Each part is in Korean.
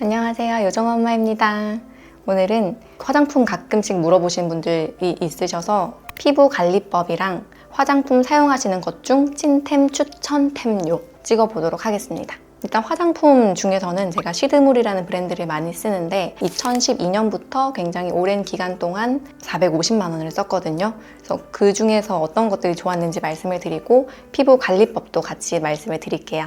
안녕하세요. 요정엄마입니다. 오늘은 화장품 가끔씩 물어보신 분들이 있으셔서 피부 관리법이랑 화장품 사용하시는 것 중 찐템 추천템요 찍어보도록 하겠습니다. 일단 화장품 중에서는 제가 시드물이라는 브랜드를 많이 쓰는데 2012년부터 굉장히 오랜 기간 동안 450만 원을 썼거든요. 그래서 그 중에서 어떤 것들이 좋았는지 말씀을 드리고 피부 관리법도 같이 말씀을 드릴게요.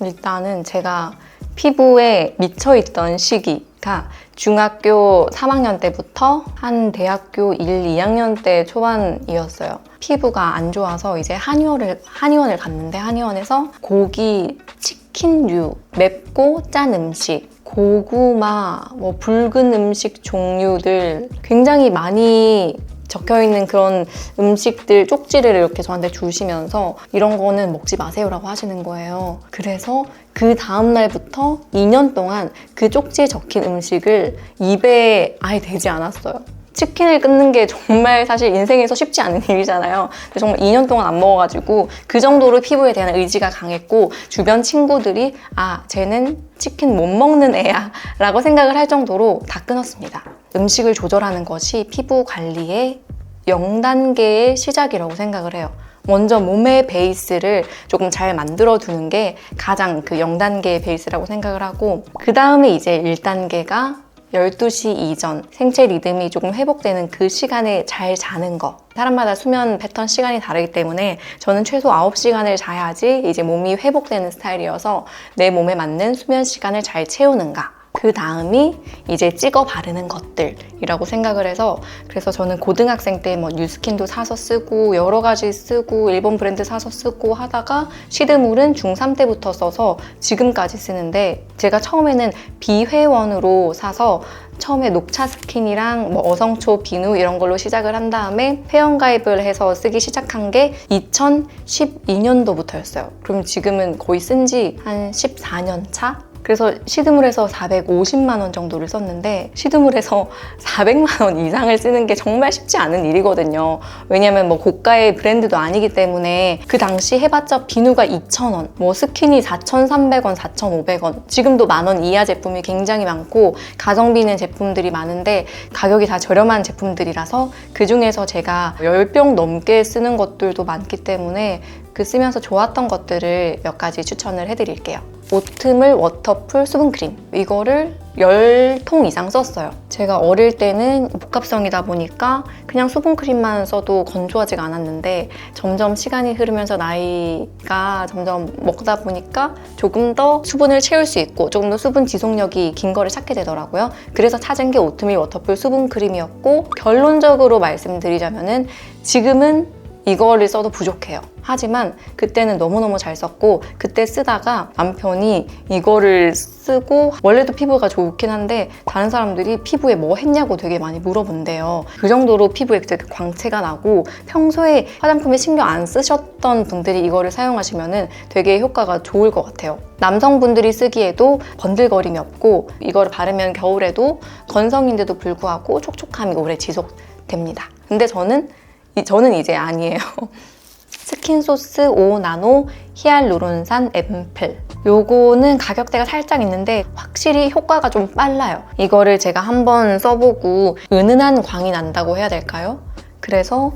일단은 제가 피부에 미쳐 있던 시기가 중학교 3학년 때부터 한 대학교 1, 2학년 때 초반이었어요. 피부가 안 좋아서 이제 한의원을, 한의원을 갔는데 한의원에서 고기, 치킨류, 맵고 짠 음식, 고구마, 뭐 붉은 음식 종류들 굉장히 많이 적혀 있는 그런 음식들 쪽지를 이렇게 저한테 주시면서 이런 거는 먹지 마세요라고 하시는 거예요. 그래서 그 다음 날부터 2년 동안 그 쪽지에 적힌 음식을 입에 아예 대지 않았어요. 치킨을 끊는 게 정말 사실 인생에서 쉽지 않은 일이잖아요. 정말 2년 동안 안 먹어가지고 그 정도로 피부에 대한 의지가 강했고 주변 친구들이 아 쟤는 치킨 못 먹는 애야 라고 생각을 할 정도로 다 끊었습니다. 음식을 조절하는 것이 피부 관리의 0단계의 시작이라고 생각을 해요. 먼저 몸의 베이스를 조금 잘 만들어 두는 게 가장 그 0단계의 베이스라고 생각을 하고 그 다음에 이제 1단계가 12시 이전 생체 리듬이 조금 회복되는 그 시간에 잘 자는 거. 사람마다 수면 패턴 시간이 다르기 때문에 저는 최소 9시간을 자야지 이제 몸이 회복되는 스타일이어서 내 몸에 맞는 수면 시간을 잘 채우는가. 그 다음이 이제 찍어 바르는 것들이라고 생각을 해서 그래서 저는 고등학생 때 뭐 뉴스킨도 사서 쓰고 여러 가지 쓰고 일본 브랜드 사서 쓰고 하다가 시드물은 중3 때부터 써서 지금까지 쓰는데 제가 처음에는 비회원으로 사서 처음에 녹차 스킨이랑 뭐 어성초 비누 이런 걸로 시작을 한 다음에 회원 가입을 해서 쓰기 시작한 게 2012년도부터였어요. 그럼 지금은 거의 쓴 지 한 14년 차? 그래서 시드물에서 450만 원 정도를 썼는데 시드물에서 400만 원 이상을 쓰는 게 정말 쉽지 않은 일이거든요. 왜냐면 뭐 고가의 브랜드도 아니기 때문에 그 당시 해봤자 비누가 2,000원, 뭐 스킨이 4,300원, 4,500원, 지금도 만 원 이하 제품이 굉장히 많고 가성비는 제품들이 많은데 가격이 다 저렴한 제품들이라서 그 중에서 제가 10병 넘게 쓰는 것들도 많기 때문에 그 쓰면서 좋았던 것들을 몇 가지 추천을 해드릴게요. 오트물 워터풀 수분크림 이거를 10통 이상 썼어요. 제가 어릴 때는 복합성이다 보니까 그냥 수분크림만 써도 건조하지가 않았는데 점점 시간이 흐르면서 나이가 점점 먹다 보니까 조금 더 수분을 채울 수 있고 조금 더 수분 지속력이 긴 거를 찾게 되더라고요. 그래서 찾은 게 오트밀 워터풀 수분크림이었고 결론적으로 말씀드리자면은 지금은 이거를 써도 부족해요. 하지만 그때는 너무너무 잘 썼고 그때 쓰다가 남편이 이거를 쓰고 원래도 피부가 좋긴 한데 다른 사람들이 피부에 뭐 했냐고 되게 많이 물어본대요. 그 정도로 피부에 되게 광채가 나고 평소에 화장품에 신경 안 쓰셨던 분들이 이거를 사용하시면 되게 효과가 좋을 것 같아요. 남성분들이 쓰기에도 번들거림이 없고 이거를 바르면 겨울에도 건성인데도 불구하고 촉촉함이 오래 지속됩니다. 근데 저는 이- 저는 이제 아니에요. 스킨 소스 5나노 히알루론산 앰플. 요거는 가격대가 살짝 있는데 확실히 효과가 좀 빨라요. 이거를 제가 한번 써보고 은은한 광이 난다고 해야 될까요? 그래서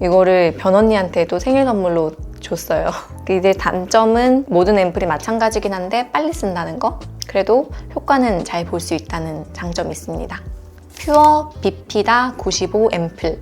이거를 변언니한테도 생일 선물로 줬어요. 이제 단점은 모든 앰플이 마찬가지긴 한데 빨리 쓴다는 거. 그래도 효과는 잘 볼 수 있다는 장점이 있습니다. 퓨어 비피다 95 앰플.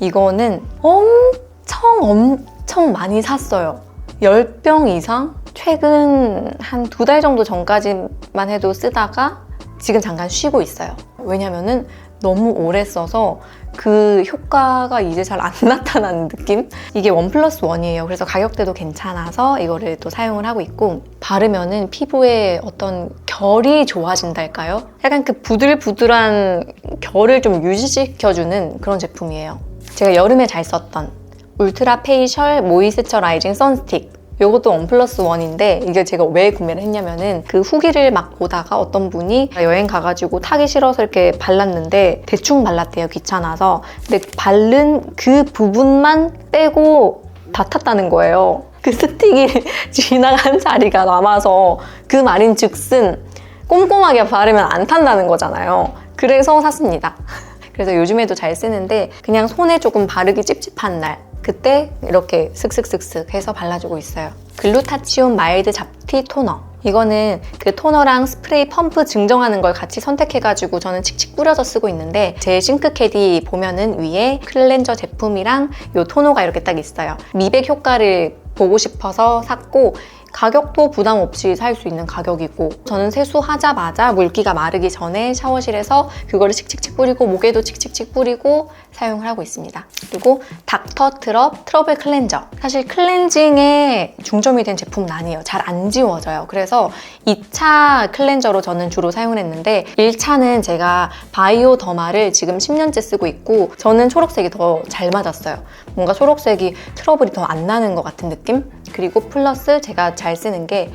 이거는 엄청 엄청 많이 샀어요. 10병 이상? 최근 한 두 달 정도 전까지만 해도 쓰다가 지금 잠깐 쉬고 있어요. 왜냐면은 너무 오래 써서 그 효과가 이제 잘 안 나타나는 느낌? 이게 원 플러스 원이에요. 그래서 가격대도 괜찮아서 이거를 또 사용을 하고 있고 바르면은 피부에 어떤 결이 좋아진달까요? 약간 그 부들부들한 결을 좀 유지시켜주는 그런 제품이에요. 제가 여름에 잘 썼던 울트라 페이셜 모이스처 라이징 선스틱 이것도 원 플러스 원인데 이게 제가 왜 구매를 했냐면은 그 후기를 막 보다가 어떤 분이 여행 가가지고 타기 싫어서 이렇게 발랐는데 대충 발랐대요 귀찮아서 근데 바른 그 부분만 빼고 다 탔다는 거예요 그 스틱이 지나간 자리가 남아서 그 말인 즉슨 꼼꼼하게 바르면 안 탄다는 거잖아요. 그래서 샀습니다. 그래서 요즘에도 잘 쓰는데 그냥 손에 조금 바르기 찝찝한 날 그때 이렇게 슥슥슥슥 해서 발라주고 있어요. 글루타치온 마일드 잡티 토너. 이거는 그 토너랑 스프레이 펌프 증정하는 걸 같이 선택해가지고 저는 칙칙 뿌려서 쓰고 있는데 제 싱크 캐디 보면은 위에 클렌저 제품이랑 요 토너가 이렇게 딱 있어요. 미백 효과를 보고 싶어서 샀고 가격도 부담 없이 살 수 있는 가격이고 저는 세수하자마자 물기가 마르기 전에 샤워실에서 그거를 칙칙칙 뿌리고 목에도 칙칙칙 뿌리고 사용을 하고 있습니다. 그리고 닥터 트럽 트러블 클렌저 사실 클렌징에 중점이 된 제품은 아니에요. 잘 안 지워져요. 그래서 2차 클렌저로 저는 주로 사용을 했는데 1차는 제가 바이오 더마를 지금 10년째 쓰고 있고 저는 초록색이 더 잘 맞았어요. 뭔가 초록색이 트러블이 더 안 나는 것 같은 느낌? 그리고 플러스 제가 잘 쓰는 게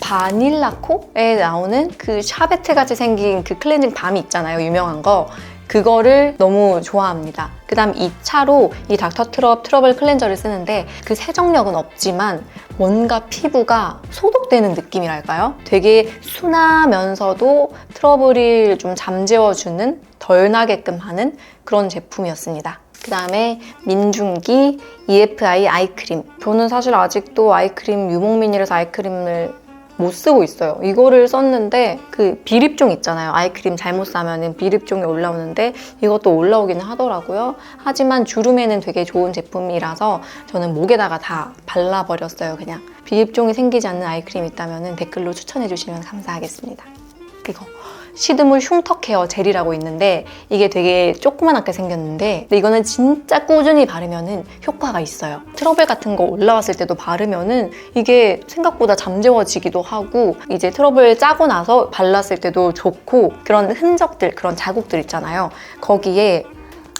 바닐라코에 나오는 그 샤베트 같이 생긴 그 클렌징 밤이 있잖아요. 유명한 거. 그거를 너무 좋아합니다. 그 다음 2차로 이 닥터 트럽 트러블 클렌저를 쓰는데 그 세정력은 없지만 뭔가 피부가 소독되는 느낌이랄까요? 되게 순하면서도 트러블을 좀 잠재워주는 덜 나게끔 하는 그런 제품이었습니다. 그 다음에 민중기 EFI 아이크림. 저는 사실 아직도 아이크림 유목민이라서 아이크림을 못 쓰고 있어요. 이거를 썼는데 그 비립종 있잖아요. 아이크림 잘못 사면은 비립종이 올라오는데 이것도 올라오기는 하더라고요. 하지만 주름에는 되게 좋은 제품이라서 저는 목에다가 다 발라버렸어요. 그냥 비립종이 생기지 않는 아이크림 있다면 댓글로 추천해 주시면 감사하겠습니다. 이거 시드물 흉터 케어 젤이라고 있는데 이게 되게 조그만하게 생겼는데 근데 이거는 진짜 꾸준히 바르면은 효과가 있어요. 트러블 같은 거 올라왔을 때도 바르면은 이게 생각보다 잠재워지기도 하고 이제 트러블 짜고 나서 발랐을 때도 좋고 그런 흔적들 그런 자국들 있잖아요. 거기에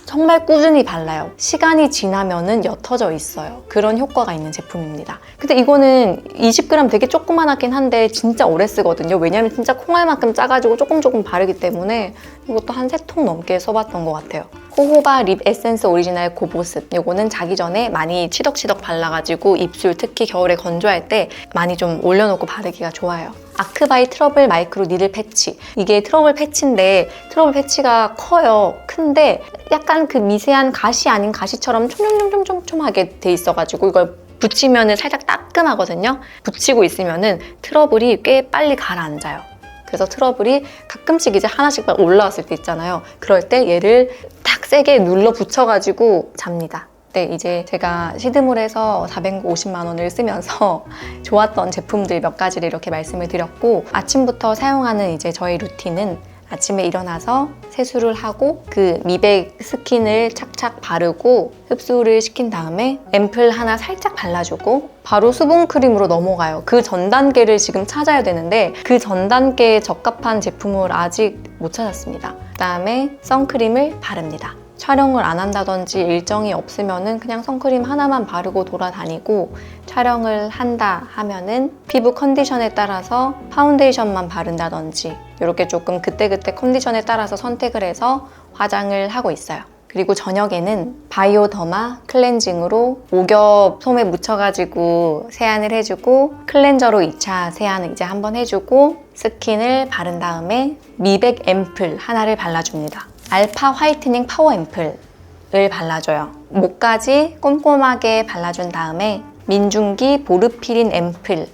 정말 꾸준히 발라요. 시간이 지나면은 옅어져 있어요. 그런 효과가 있는 제품입니다. 근데 이거는 20g 되게 조그만하긴 한데 진짜 오래 쓰거든요. 왜냐면 진짜 콩알만큼 짜가지고 조금 조금 바르기 때문에 이것도 한 세 통 넘게 써봤던 것 같아요. 호호바 립 에센스 오리지널 고보습. 이거는 자기 전에 많이 치덕치덕 발라가지고 입술 특히 겨울에 건조할 때 많이 좀 올려놓고 바르기가 좋아요. 아크바이 트러블 마이크로 니들 패치. 이게 트러블 패치인데 트러블 패치가 커요. 큰데 약간 그 미세한 가시 아닌 가시처럼 촘촘촘촘촘하게 돼 있어가지고 이걸 붙이면은 살짝 따끔하거든요. 붙이고 있으면은 트러블이 꽤 빨리 가라앉아요. 그래서 트러블이 가끔씩 이제 하나씩 막 올라왔을 때 있잖아요. 그럴 때 얘를 탁 세게 눌러 붙여가지고 잡니다. 네, 이제 제가 시드물에서 450만 원을 쓰면서 좋았던 제품들 몇 가지를 이렇게 말씀을 드렸고 아침부터 사용하는 이제 저의 루틴은 아침에 일어나서 세수를 하고 그 미백 스킨을 착착 바르고 흡수를 시킨 다음에 앰플 하나 살짝 발라주고 바로 수분 크림으로 넘어가요. 그 전 단계를 지금 찾아야 되는데 그 전 단계에 적합한 제품을 아직 못 찾았습니다. 그 다음에 선크림을 바릅니다. 촬영을 안 한다든지 일정이 없으면은 그냥 선크림 하나만 바르고 돌아다니고 촬영을 한다 하면은 피부 컨디션에 따라서 파운데이션만 바른다든지 이렇게 조금 그때그때 컨디션에 따라서 선택을 해서 화장을 하고 있어요. 그리고 저녁에는 바이오더마 클렌징으로 오겹 솜에 묻혀가지고 세안을 해주고 클렌저로 2차 세안을 이제 한번 해주고 스킨을 바른 다음에 미백 앰플 하나를 발라줍니다. 알파 화이트닝 파워 앰플을 발라줘요. 목까지 꼼꼼하게 발라준 다음에 민중기 보르피린 앰플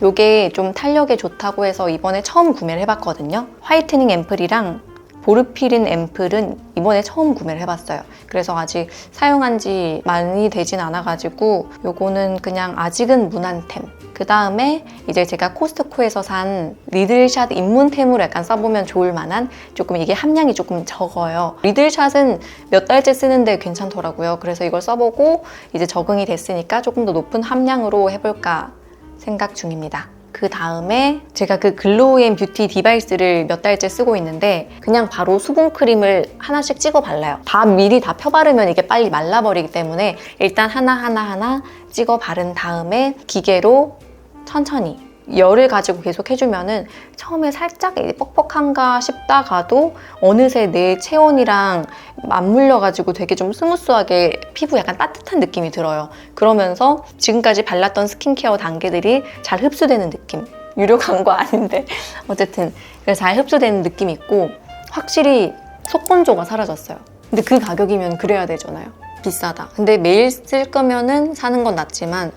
요게 좀 탄력에 좋다고 해서 이번에 처음 구매를 해봤거든요. 화이트닝 앰플이랑 보르피린 앰플은 이번에 처음 구매를 해봤어요. 그래서 아직 사용한 지 많이 되진 않아가지고 요거는 그냥 아직은 무난템. 그 다음에 이제 제가 코스트코에서 산 리들샷 입문템으로 약간 써보면 좋을 만한 조금 이게 함량이 조금 적어요. 리들샷은 몇 달째 쓰는데 괜찮더라고요. 그래서 이걸 써보고 이제 적응이 됐으니까 조금 더 높은 함량으로 해볼까 생각 중입니다. 그 다음에 제가 그 글로우앤 뷰티 디바이스를 몇 달째 쓰고 있는데 그냥 바로 수분 크림을 하나씩 찍어 발라요. 다 미리 다 펴 바르면 이게 빨리 말라버리기 때문에 일단 하나하나 하나 찍어 바른 다음에 기계로 천천히 열을 가지고 계속 해주면은 처음에 살짝 뻑뻑한가 싶다가도 어느새 내 체온이랑 맞물려가지고 되게 좀 스무스하게 피부 약간 따뜻한 느낌이 들어요. 그러면서 지금까지 발랐던 스킨케어 단계들이 잘 흡수되는 느낌. 유료 광고 아닌데 어쨌든 그래서 잘 흡수되는 느낌이 있고 확실히 속건조가 사라졌어요. 근데 그 가격이면 그래야 되잖아요. 비싸다. 근데 매일 쓸 거면은 사는 건 낫지만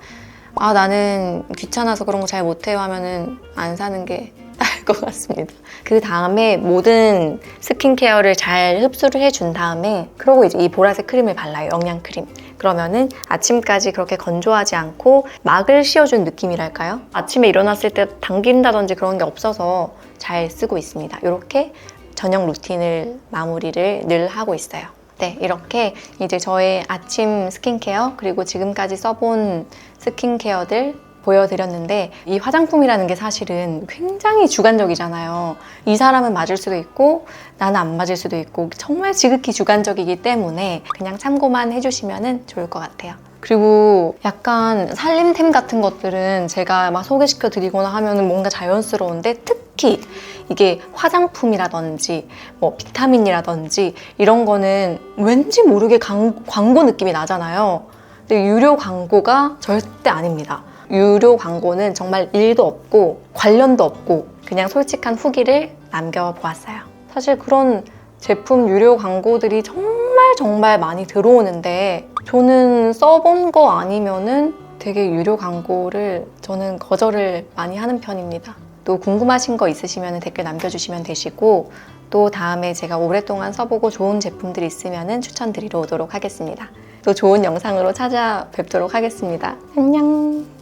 아 나는 귀찮아서 그런 거 잘 못해요 하면은 안 사는 게 나을 것 같습니다. 그 다음에 모든 스킨케어를 잘 흡수를 해준 다음에 그러고 이제 이 보라색 크림을 발라요. 영양 크림. 그러면은 아침까지 그렇게 건조하지 않고 막을 씌워준 느낌이랄까요? 아침에 일어났을 때 당긴다든지 그런 게 없어서 잘 쓰고 있습니다. 이렇게 저녁 루틴을 마무리를 늘 하고 있어요. 네, 이렇게 이제 저의 아침 스킨케어 그리고 지금까지 써본 스킨케어들 보여드렸는데 이 화장품이라는 게 사실은 굉장히 주관적이잖아요. 이 사람은 맞을 수도 있고 나는 안 맞을 수도 있고 정말 지극히 주관적이기 때문에 그냥 참고만 해주시면 좋을 것 같아요. 그리고 약간 살림템 같은 것들은 제가 막 소개시켜 드리거나 하면 뭔가 자연스러운데 특히 이게 화장품이라든지 뭐 비타민이라든지 이런 거는 왠지 모르게 광, 광고 느낌이 나잖아요. 근데 유료 광고가 절대 아닙니다. 유료 광고는 정말 일도 없고 관련도 없고 그냥 솔직한 후기를 남겨보았어요. 사실 그런 제품 유료 광고들이 정말 정말 많이 들어오는데 저는 써본 거 아니면은 되게 유료 광고를 저는 거절을 많이 하는 편입니다. 또 궁금하신 거 있으시면 댓글 남겨주시면 되시고 또 다음에 제가 오랫동안 써보고 좋은 제품들이 있으면 추천드리러 오도록 하겠습니다. 또 좋은 영상으로 찾아뵙도록 하겠습니다. 안녕!